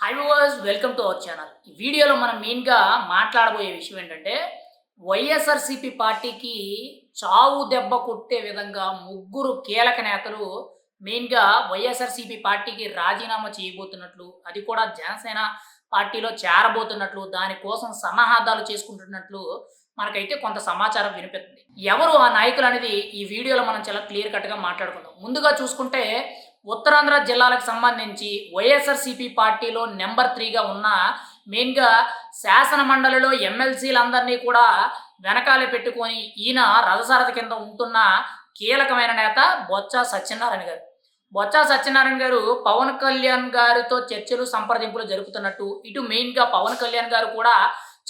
Hi viewers welcome to our channel ఈ వీడియోలో మనం మెయిన్గా మాట్లాడబోయే విషయం ఏంటంటే వైఎస్ఆర్సీపీ పార్టీకి చావు దెబ్బ కొట్టే విధంగా ముగ్గురు కీలక నేతలు మెయిన్గా వైఎస్ఆర్సీపీ పార్టీకి రాజీనామా చేయబోతున్నట్లు అది కూడా జనసేన పార్టీలో చేరబోతున్నట్లు దానికోసం సమాహాదాలు చేసుకుంటున్నట్లు మనకైతే కొంత సమాచారం వినిపిస్తుంది. ఎవరు ఆ నాయకులు అనేది ఈ వీడియోలో మనం చాలా క్లియర్ కట్గా మాట్లాడుకుందాం. ముందుగా చూసుకుంటే ఉత్తరాంధ్ర జిల్లాలకు సంబంధించి వైఎస్ఆర్సీపీ పార్టీలో నెంబర్ త్రీగా ఉన్న మెయిన్గా శాసన మండలిలో ఎమ్మెల్సీలందరినీ కూడా వెనకాలే పెట్టుకొని ఈయన రథసారథి కింద ఉంటున్న కీలకమైన నేత బొత్స సత్యనారాయణ గారు. బొత్స సత్యనారాయణ గారు పవన్ కళ్యాణ్ గారితో చర్చలు సంప్రదింపులు జరుపుతున్నట్టు ఇటు మెయిన్గా పవన్ కళ్యాణ్ గారు కూడా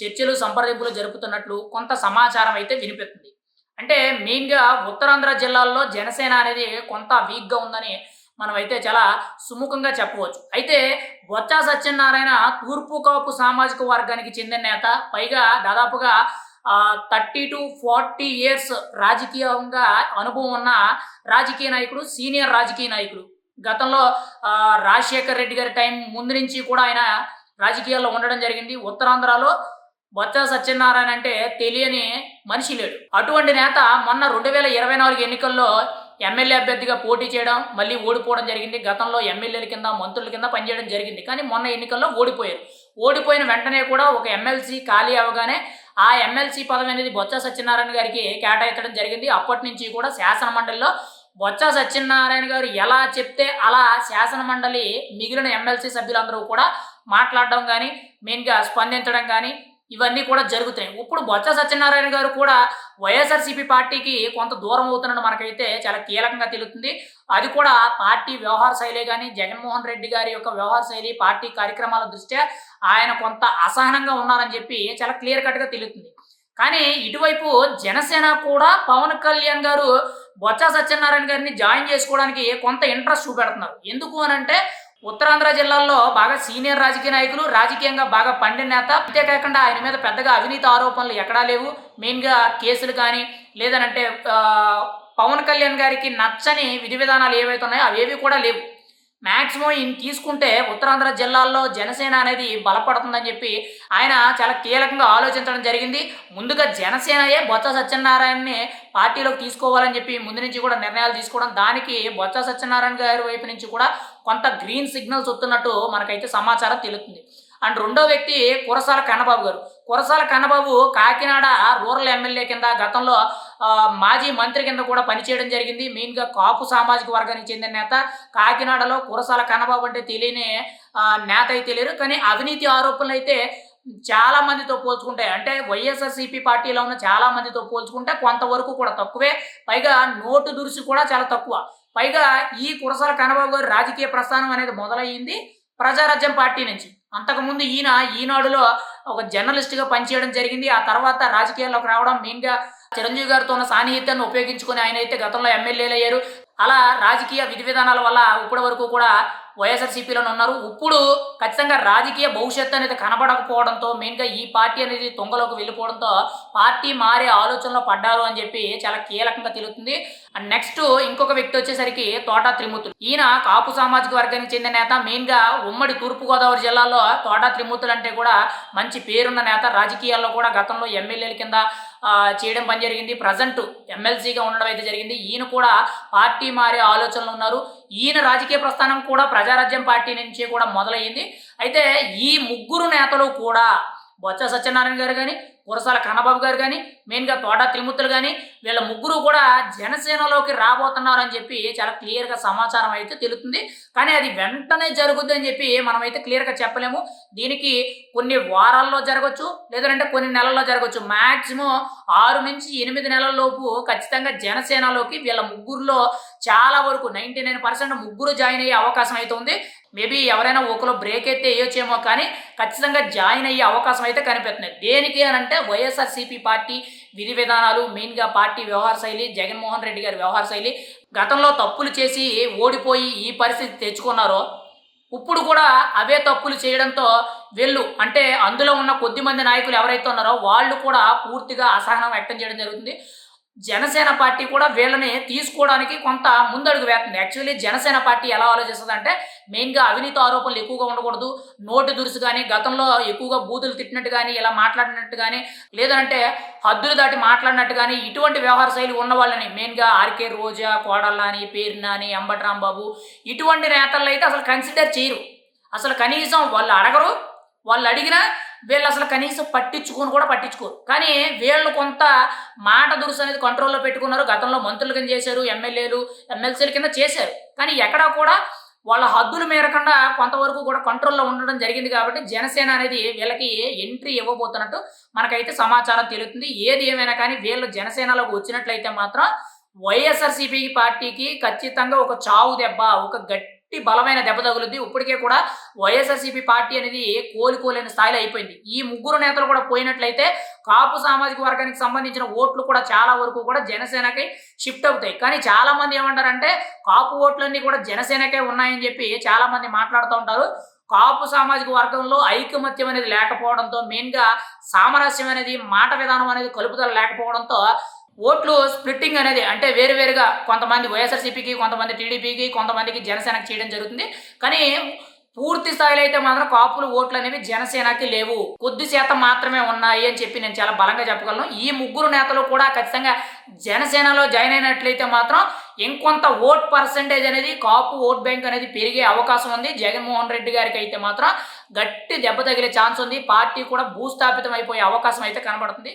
చర్చలు సంప్రదింపులు జరుపుతున్నట్లు కొంత సమాచారం అయితే వినిపిస్తుంది. అంటే మెయిన్గా ఉత్తరాంధ్ర జిల్లాల్లో జనసేన అనేది కొంత వీక్గా ఉందని మనమైతే చాలా సుముఖంగా చెప్పవచ్చు. అయితే బొత్స సత్యనారాయణ తూర్పు కాపు సామాజిక వర్గానికి చెందిన నేత పైగా దాదాపుగా థర్టీ టు ఫార్టీ ఇయర్స్ రాజకీయంగా అనుభవం ఉన్న రాజకీయ నాయకుడు సీనియర్ రాజకీయ నాయకుడు. గతంలో రాజశేఖర్ రెడ్డి గారి టైం ముందు నుంచి కూడా ఆయన రాజకీయాల్లో ఉండడం జరిగింది. ఉత్తరాంధ్రలో బొత్స సత్యనారాయణ అంటే తెలియని మనిషి లేడు. అటువంటి నేత మొన్న రెండు వేల ఇరవై నాలుగు ఎన్నికల్లో ఎమ్మెల్యే అభ్యర్థిగా పోటీ చేయడం మళ్ళీ ఓడిపోవడం జరిగింది. గతంలో ఎమ్మెల్యేల కింద మంత్రుల కింద పనిచేయడం జరిగింది. కానీ మొన్న ఎన్నికల్లో ఓడిపోయారు. ఓడిపోయిన వెంటనే కూడా ఒక ఎమ్మెల్సీ ఖాళీ అవగానే ఆ ఎమ్మెల్సీ పదవి అనేది బొత్స సత్యనారాయణ గారికి కేటాయించడం జరిగింది. అప్పటి నుంచి కూడా శాసన మండలిలో బొత్స సత్యనారాయణ గారు ఎలా చెప్తే అలా శాసన మండలి మిగిలిన ఎమ్మెల్సీ సభ్యులందరూ కూడా మాట్లాడడం కానీ మెయిన్గా స్పందించడం కానీ ఇవన్నీ కూడా జరుగుతున్నాయి ఇప్పుడు బొత్స సత్యనారాయణ గారు కూడా వైఎస్ఆర్సీపీ పార్టీకి కొంత దూరం అవుతున్నట్టు మనకైతే చాలా కీలకంగా తెలుస్తుంది. అది కూడా పార్టీ వ్యవహార శైలి కానీ జగన్మోహన్ రెడ్డి గారి యొక్క వ్యవహార శైలి పార్టీ కార్యక్రమాల దృష్ట్యా ఆయన కొంత అసహనంగా ఉన్నారని చెప్పి చాలా క్లియర్ కట్గా తెలుస్తుంది. కానీ ఇటువైపు జనసేన కూడా పవన్ కళ్యాణ్ గారు బొత్స సత్యనారాయణ గారిని జాయిన్ చేసుకోవడానికి కొంత ఇంట్రెస్ట్ చూపెడుతున్నారు. ఎందుకు అని అంటే ఉత్తరాంధ్ర జిల్లాల్లో బాగా సీనియర్ రాజకీయ నాయకులు రాజకీయంగా బాగా పండిన నేత. అంతేకాకుండా ఆయన మీద పెద్దగా అవినీతి ఆరోపణలు ఎక్కడా లేవు. మెయిన్గా కేసులు కానీ లేదనంటే పవన్ కళ్యాణ్ గారికి నచ్చని విధి విధానాలు ఏవైతే ఉన్నాయో అవేవి కూడా లేవు. మ్యాక్సిమం ఈయన తీసుకుంటే ఉత్తరాంధ్ర జిల్లాల్లో జనసేన అనేది బలపడుతుందని చెప్పి ఆయన చాలా కీలకంగా ఆలోచించడం జరిగింది. ముందుగా జనసేనయే బొత్స సత్యనారాయణని పార్టీలోకి తీసుకోవాలని చెప్పి ముందు నుంచి కూడా నిర్ణయాలు తీసుకోవడం దానికి బొత్స సత్యనారాయణ గారి వైపు నుంచి కూడా కొంత గ్రీన్ సిగ్నల్స్ వస్తున్నట్టు మనకైతే సమాచారం తెలుస్తుంది. అండ్ రెండో వ్యక్తి కురసాల కన్నబాబు గారు. కురసాల కన్నబాబు కాకినాడ రూరల్ ఎమ్మెల్యే కింద గతంలో మాజీ మంత్రి కింద కూడా పనిచేయడం జరిగింది. మెయిన్గా కాపు సామాజిక వర్గానికి చెందిన నేత. కాకినాడలో కురసాల కన్నబాబు అంటే తెలియని నేత అయితే లేరు కానీ అవినీతి ఆరోపణలు అయితే చాలా మందితో పోల్చుకుంటే అంటే వైఎస్ఆర్సీపీ పార్టీలో ఉన్న చాలా మందితో పోల్చుకుంటే కొంతవరకు కూడా తక్కువే. పైగా నోటు దురుసు కూడా చాలా తక్కువ. పైగా ఈ కురసాల కన్నబాబు గారి రాజకీయ ప్రస్థానం అనేది మొదలయ్యింది ప్రజారాజ్యం పార్టీ నుంచి. అంతకుముందు ఈయన ఈనాడులో ఒక జర్నలిస్ట్గా పనిచేయడం జరిగింది. ఆ తర్వాత రాజకీయాల్లోకి రావడం మెయిన్గా చిరంజీవి గారితో ఉన్న సాన్నిహిత్యాన్ని ఉపయోగించుకొని ఆయన అయితే గతంలో ఎమ్మెల్యేలు అయ్యారు. అలా రాజకీయ విధి విధానాల వల్ల ఇప్పటి వరకు కూడా వైఎస్ఆర్సీపీలోనే ఉన్నారు. ఇప్పుడు ఖచ్చితంగా రాజకీయ భవిష్యత్తు అనేది కనబడకపోవడంతో మెయిన్గా ఈ పార్టీ అనేది తొంగలోకి వెళ్ళిపోవడంతో పార్టీ మారే ఆలోచనలో పడ్డారు అని చెప్పి చాలా కీలకంగా తెలుస్తుంది. అండ్ నెక్స్ట్ ఇంకొక వ్యక్తి వచ్చేసరికి తోట త్రిమూర్తులు. ఈయన కాపు సామాజిక వర్గానికి చెందిన నేత మెయిన్గా ఉమ్మడి తూర్పుగోదావరి జిల్లాలో తోట త్రిమూర్తులు అంటే కూడా మంచి పేరున్న నేత. రాజకీయాల్లో కూడా గతంలో ఎమ్మెల్యేల కింద చేయడం పని జరిగింది. ప్రజెంట్ ఎమ్మెల్సీగా ఉండడం అయితే జరిగింది. ఈయన కూడా పార్టీ మారే ఆలోచనలు ఉన్నారు. ఈయన రాజకీయ ప్రస్థానం కూడా ప్రజారాజ్యం పార్టీ నుంచి కూడా మొదలయ్యింది. అయితే ఈ ముగ్గురు నేతలు కూడా బొత్స సత్యనారాయణ గారు కానీ కురసాల కన్నబాబు గారు కానీ మెయిన్గా తోట త్రిమూర్తులు కానీ వీళ్ళ ముగ్గురు కూడా జనసేనలోకి రాబోతున్నారు అని చెప్పి చాలా క్లియర్గా సమాచారం అయితే తెలుస్తుంది. కానీ అది వెంటనే జరుగుద్ది అని చెప్పి మనమైతే క్లియర్గా చెప్పలేము. దీనికి కొన్ని వారాల్లో జరగచ్చు లేదంటే కొన్ని నెలల్లో జరగచ్చు. మ్యాక్సిమం ఆరు నుంచి ఎనిమిది నెలల లోపు ఖచ్చితంగా జనసేనలోకి వీళ్ళ ముగ్గురులో చాలా వరకు నైంటీ నైన్ పర్సెంట్ ముగ్గురు జాయిన్ అయ్యే అవకాశం అయితే ఉంది. మేబీ ఎవరైనా ఒకరు బ్రేక్ అయితే వేయొచ్చేమో కానీ ఖచ్చితంగా జాయిన్ అయ్యే అవకాశం అయితే కనిపిస్తున్నాయి దేనికి అని అంటే వైఎస్ఆర్సీపీ పార్టీ విధి విధానాలు మెయిన్గా పార్టీ వ్యవహార శైలి జగన్మోహన్ రెడ్డి గారి వ్యవహార శైలి గతంలో తప్పులు చేసి ఓడిపోయి ఈ పరిస్థితి తెచ్చుకున్నారో ఇప్పుడు కూడా అవే తప్పులు చేయడంతో వెళ్ళు. అంటే అందులో ఉన్న కొద్ది మంది నాయకులు ఎవరైతే ఉన్నారో వాళ్ళు కూడా పూర్తిగా అసహనం వ్యక్తం చేయడం జరుగుతుంది. జనసేన పార్టీ కూడా వీళ్ళని తీసుకోవడానికి కొంత ముందడుగు వేస్తుంది. యాక్చువల్లీ జనసేన పార్టీ ఎలా ఆలోచిస్తుంది అంటే మెయిన్గా అవినీతి ఆరోపణలు ఎక్కువగా ఉండకూడదు. నోటి దురుసు కానీ గతంలో ఎక్కువగా బూతులు తిట్టినట్టు కానీ ఇలా మాట్లాడినట్టు కానీ లేదంటే హద్దులు దాటి మాట్లాడినట్టు కానీ ఇటువంటి వ్యవహార శైలి ఉన్న వాళ్ళని మెయిన్గా ఆర్కే రోజా కోడల్లాని పేర్నాని అంబటి రాంబాబు ఇటువంటి నేతలను అయితే అసలు కన్సిడర్ చేయరు. అసలు కనీసం వాళ్ళు అడగరు వాళ్ళు అడిగినా వీళ్ళు అసలు కనీసం పట్టించుకొని కూడా పట్టించుకోరు. కానీ వీళ్ళు కొంత మాట దురుసు అనేది కంట్రోల్లో పెట్టుకున్నారు. గతంలో మంత్రులు కింద చేశారు ఎమ్మెల్యేలు ఎమ్మెల్సీల కింద చేశారు. కానీ ఎక్కడా కూడా వాళ్ళ హద్దులు మేరకుండా కొంతవరకు కూడా కంట్రోల్లో ఉండడం జరిగింది కాబట్టి జనసేన అనేది వీళ్ళకి ఎంట్రీ ఇవ్వబోతున్నట్టు మనకైతే సమాచారం తెలుస్తుంది. ఏది ఏమైనా కానీ వీళ్ళు జనసేనలోకి వచ్చినట్లయితే మాత్రం వైఎస్ఆర్సీపీ పార్టీకి ఖచ్చితంగా ఒక చావు దెబ్బ ఒక గట్టి బలమైన దెబ్బ తగులుద్ది. ఇప్పటికే కూడా వైఎస్ఆర్సీపీ పార్టీ అనేది కోలుకోలేని స్థాయిలో అయిపోయింది. ఈ ముగ్గురు నేతలు కూడా పోయినట్లయితే కాపు సామాజిక వర్గానికి సంబంధించిన ఓట్లు కూడా చాలా వరకు కూడా జనసేనకి షిఫ్ట్ అవుతాయి. కానీ చాలా మంది ఏమంటారంటే కాపు ఓట్లన్నీ కూడా జనసేనకే ఉన్నాయని చెప్పి చాలా మంది మాట్లాడుతూ ఉంటారు. కాపు సామాజిక వర్గంలో ఐకమత్యం అనేది లేకపోవడంతో మెయిన్గా సామరస్యం అనేది మాట విధానం అనేది కలుపుదల లేకపోవడంతో ఓట్లు స్ప్లిట్టింగ్ అనేది అంటే వేరు వేరుగా కొంతమంది వైఎస్ఆర్సీపీకి కొంతమంది టీడీపీకి కొంతమందికి జనసేనకి చేయడం జరుగుతుంది. కానీ పూర్తి స్థాయిలో అయితే మాత్రం కాపులు ఓట్లు అనేవి జనసేనకి లేవు. కొద్ది శాతం మాత్రమే ఉన్నాయి అని చెప్పి నేను చాలా బలంగా చెప్పగలను. ఈ ముగ్గురు నేతలు కూడా ఖచ్చితంగా జనసేనలో జాయిన్ అయినట్లయితే మాత్రం ఇంకొంత ఓట్ పర్సంటేజ్ అనేది కాపు ఓట్ బ్యాంక్ అనేది పెరిగే అవకాశం ఉంది. జగన్మోహన్ రెడ్డి గారికి అయితే మాత్రం గట్టి దెబ్బ తగిలే ఛాన్స్ ఉంది. పార్టీ కూడా భూస్థాపితం అయిపోయే అవకాశం అయితే కనబడుతుంది.